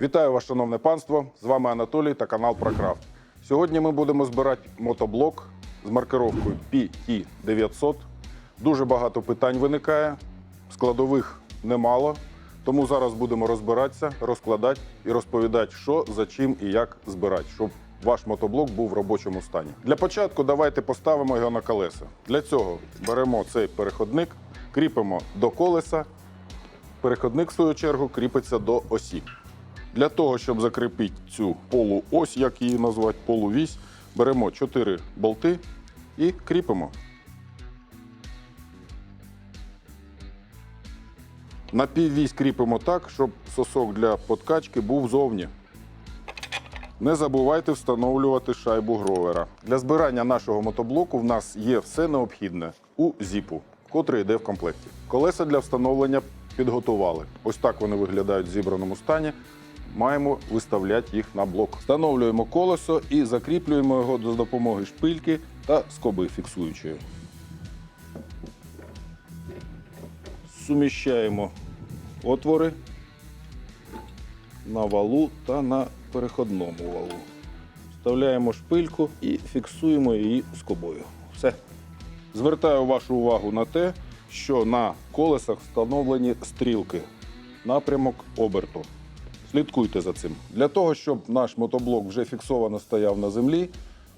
Вітаю вас, шановне панство! З вами Анатолій та канал Прокрафт. Сьогодні ми будемо збирати мотоблок з маркировкою PT900. Дуже багато питань виникає, складових немало. Тому зараз будемо розбиратися, розкладати і розповідати, що, за чим і як збирати, щоб ваш мотоблок був в робочому стані. Для початку давайте поставимо його на колеса. Для цього беремо цей переходник, кріпимо до колеса. Переходник, в свою чергу, кріпиться до осі. Для того, щоб закріпити цю полуось, як її назвати, полувісь, беремо 4 болти і кріпимо. На піввісь кріпимо так, щоб сосок для подкачки був зовні. Не забувайте встановлювати шайбу гровера. Для збирання нашого мотоблоку в нас є все необхідне у зіпу, котрий йде в комплекті. Колеса для встановлення підготували. Ось так вони виглядають в зібраному стані. Маємо виставляти їх на блок. Встановлюємо колесо і закріплюємо його за допомогою шпильки та скоби фіксуючої. Суміщаємо отвори на валу та на переходному валу. Вставляємо шпильку і фіксуємо її скобою. Все. Звертаю вашу увагу на те, що на колесах встановлені стрілки, напрямок оберту. Слідкуйте за цим. Для того, щоб наш мотоблок вже фіксовано стояв на землі,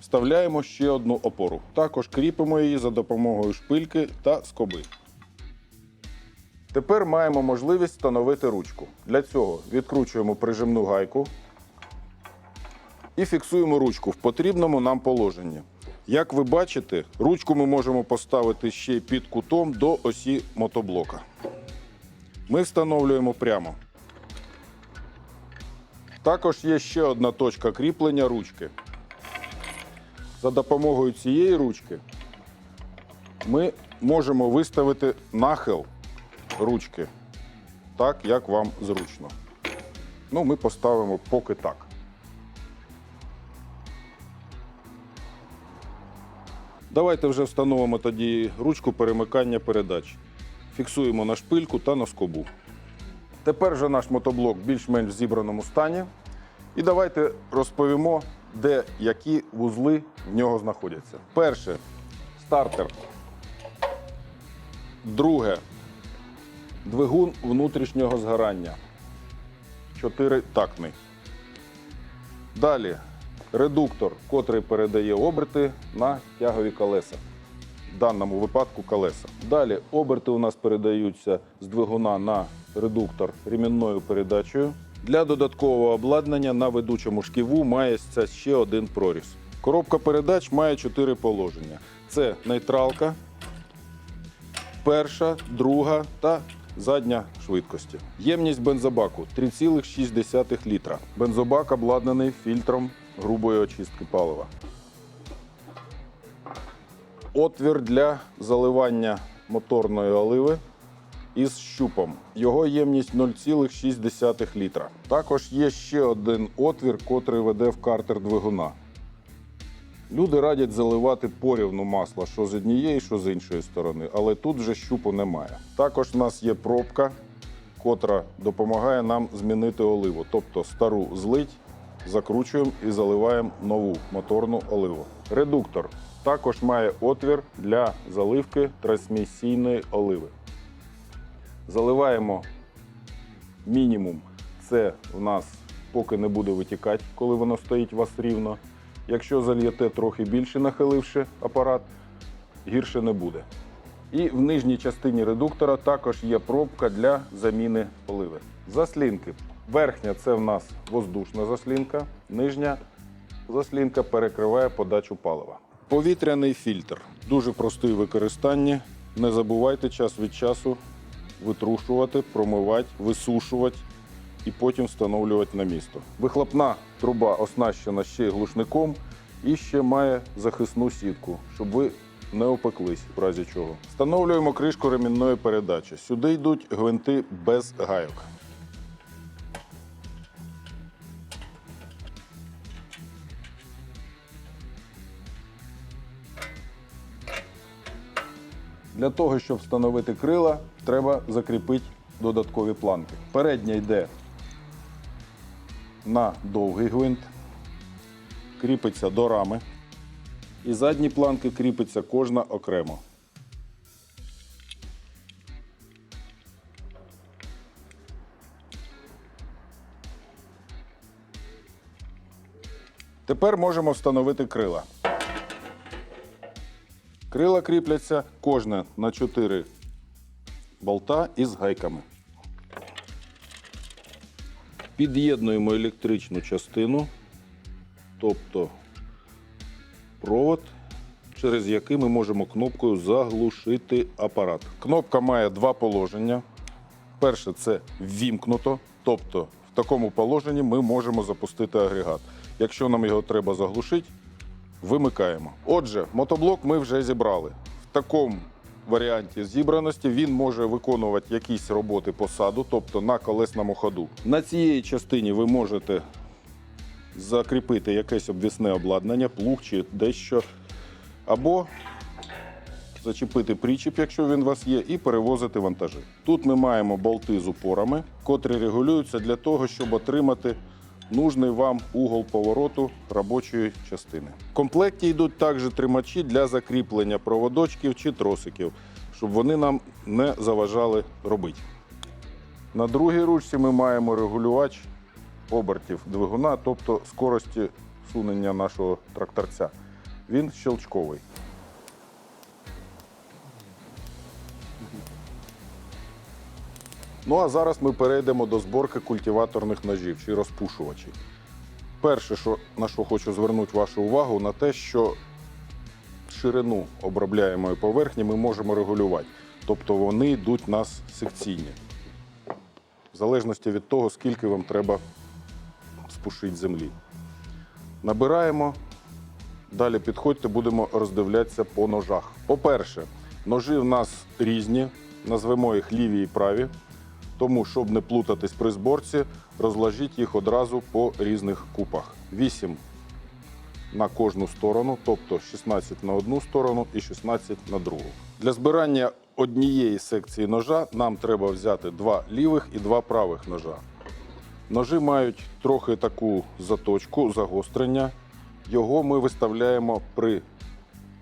вставляємо ще одну опору. Також кріпимо її за допомогою шпильки та скоби. Тепер маємо можливість встановити ручку. Для цього відкручуємо прижимну гайку і фіксуємо ручку в потрібному нам положенні. Як ви бачите, ручку ми можемо поставити ще під кутом до осі мотоблока. Ми встановлюємо прямо. Також є ще одна точка кріплення ручки. За допомогою цієї ручки ми можемо виставити нахил ручки так, як вам зручно. Ну, ми поставимо поки так. Давайте вже встановимо тоді ручку перемикання передач. Фіксуємо на шпильку та на скобу. Тепер вже наш мотоблок більш-менш в зібраному стані. І давайте розповімо, де які вузли в нього знаходяться. Перше стартер. Друге двигун внутрішнього згорання. Чотиритактний. Далі редуктор, котрий передає оберти на тягові колеса. В даному випадку колеса. Далі оберти у нас передаються з двигуна на редуктор ремінною передачею. Для додаткового обладнання на ведучому шківу мається ще один проріз. Коробка передач має чотири положення: це нейтралка, перша, друга та задня швидкості. Ємність бензобаку 3,6 літра. Бензобак обладнаний фільтром грубої очистки палива. Отвір для заливання моторної оливи із щупом. Його ємність 0,6 літра. Також є ще один отвір, котрий веде в картер двигуна. Люди радять заливати порівну масло, що з однієї, що з іншої сторони, але тут вже щупу немає. Також в нас є пробка, котра допомагає нам змінити оливу. Тобто стару злить, закручуємо і заливаємо нову моторну оливу. Редуктор також має отвір для заливки трансмісійної оливи. Заливаємо мінімум. Це в нас поки не буде витікати, коли воно стоїть у вас рівно. Якщо зальєте трохи більше, нахиливши апарат, гірше не буде. І в нижній частині редуктора також є пробка для заміни оливи. Заслінки. Верхня це в нас воздушна заслінка, нижня заслінка перекриває подачу палива. Повітряний фільтр. Дуже простий в використанні. Не забувайте час від часу витрушувати, промивати, висушувати і потім встановлювати на місто. Вихлопна труба оснащена ще й глушником і ще має захисну сітку, щоб ви не опеклись в разі чого. Встановлюємо кришку ремінної передачі. Сюди йдуть гвинти без гайок. Для того, щоб встановити крила, треба закріпити додаткові планки. Передня йде на довгий гвинт, кріпиться до рами. І задні планки кріпиться кожна окремо. Тепер можемо встановити крила. Крила кріпляться кожне на 4 болта із гайками. Під'єднуємо електричну частину, тобто провод, через який ми можемо кнопкою заглушити апарат. Кнопка має два положення. Перше це ввімкнуто, тобто в такому положенні ми можемо запустити агрегат. Якщо нам його треба заглушити, вимикаємо. Отже, мотоблок ми вже зібрали. В такому варіанті зібраності він може виконувати якісь роботи по саду, тобто на колесному ходу. На цій частині ви можете закріпити якесь обвісне обладнання, плуг чи дещо, або зачепити причіп, якщо він у вас є, і перевозити вантажі. Тут ми маємо болти з упорами, котрі регулюються для того, щоб отримати нужний вам угол повороту робочої частини. В комплекті йдуть також тримачі для закріплення проводочків чи тросиків, щоб вони нам не заважали робити. На другій ручці ми маємо регулювач обертів двигуна, тобто скорості сунення нашого тракторця. Він щелчковий. Ну а зараз ми перейдемо до зборки культиваторних ножів чи розпушувачів. Перше, що, на що хочу звернути вашу увагу, на те, що ширину обробляємої поверхні ми можемо регулювати. Тобто вони йдуть у нас секційні. В залежності від того, скільки вам треба спушити землі. Набираємо. Далі підходьте, будемо роздивлятися по ножах. По-перше, ножі в нас різні, назвемо їх ліві і праві. Тому, щоб не плутатись при зборці, розложіть їх одразу по різних купах. 8 на кожну сторону, тобто 16 на одну сторону і 16 на другу. Для збирання однієї секції ножа нам треба взяти два лівих і два правих ножа. Ножі мають трохи таку заточку, загострення. Його ми виставляємо при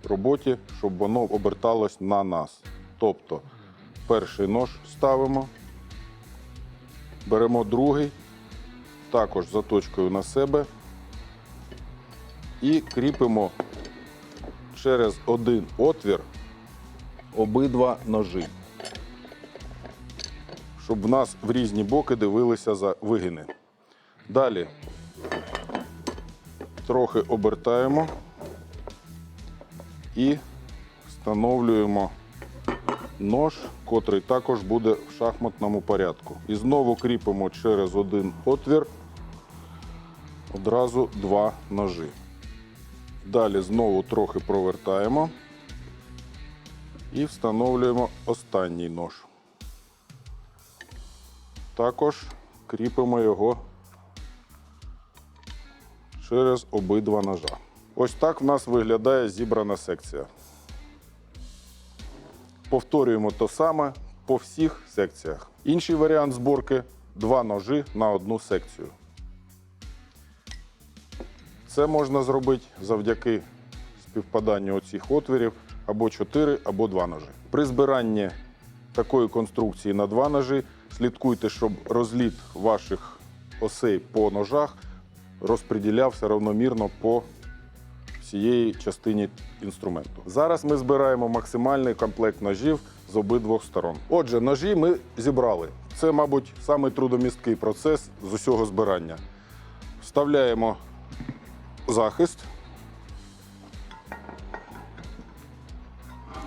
роботі, щоб воно оберталось на нас. Тобто перший нож ставимо, беремо другий, також заточкою на себе і кріпимо через один отвір обидва ножі, щоб в нас в різні боки дивилися за вигини. Далі трохи обертаємо і встановлюємо нож, котрий також буде в шахматному порядку. І знову кріпимо через один отвір одразу два ножі. Далі знову трохи провертаємо і встановлюємо останній нож. Також кріпимо його через обидва ножа. Ось так в нас виглядає зібрана секція. Повторюємо те саме по всіх секціях. Інший варіант зборки два ножі на одну секцію. Це можна зробити завдяки співпаданню оцих отвірів або 4, або 2 ножі. При збиранні такої конструкції на два ножі слідкуйте, щоб розліт ваших осей по ножах розподілявся равномірно по всієї частині інструменту. Зараз ми збираємо максимальний комплект ножів з обидвох сторон. Отже, ножі ми зібрали. Це, мабуть, самий трудомісткий процес з усього збирання. Вставляємо захист.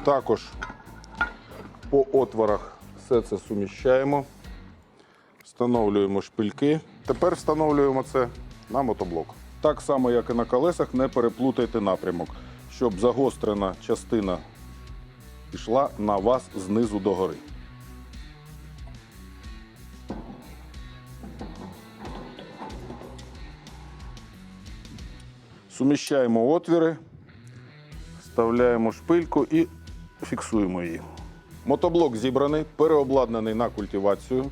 Також по отворах все це суміщаємо. Встановлюємо шпильки. Тепер встановлюємо це на мотоблок. Так само, як і на колесах, не переплутайте напрямок, щоб загострена частина пішла на вас знизу до гори. Суміщаємо отвіри, вставляємо шпильку і фіксуємо її. Мотоблок зібраний, переобладнаний на культивацію.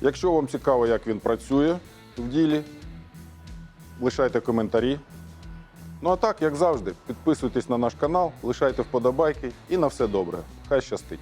Якщо вам цікаво, як він працює, в ділі. Лишайте коментарі. Ну а так, як завжди, підписуйтесь на наш канал, лишайте вподобайки і на все добре. Хай щастить!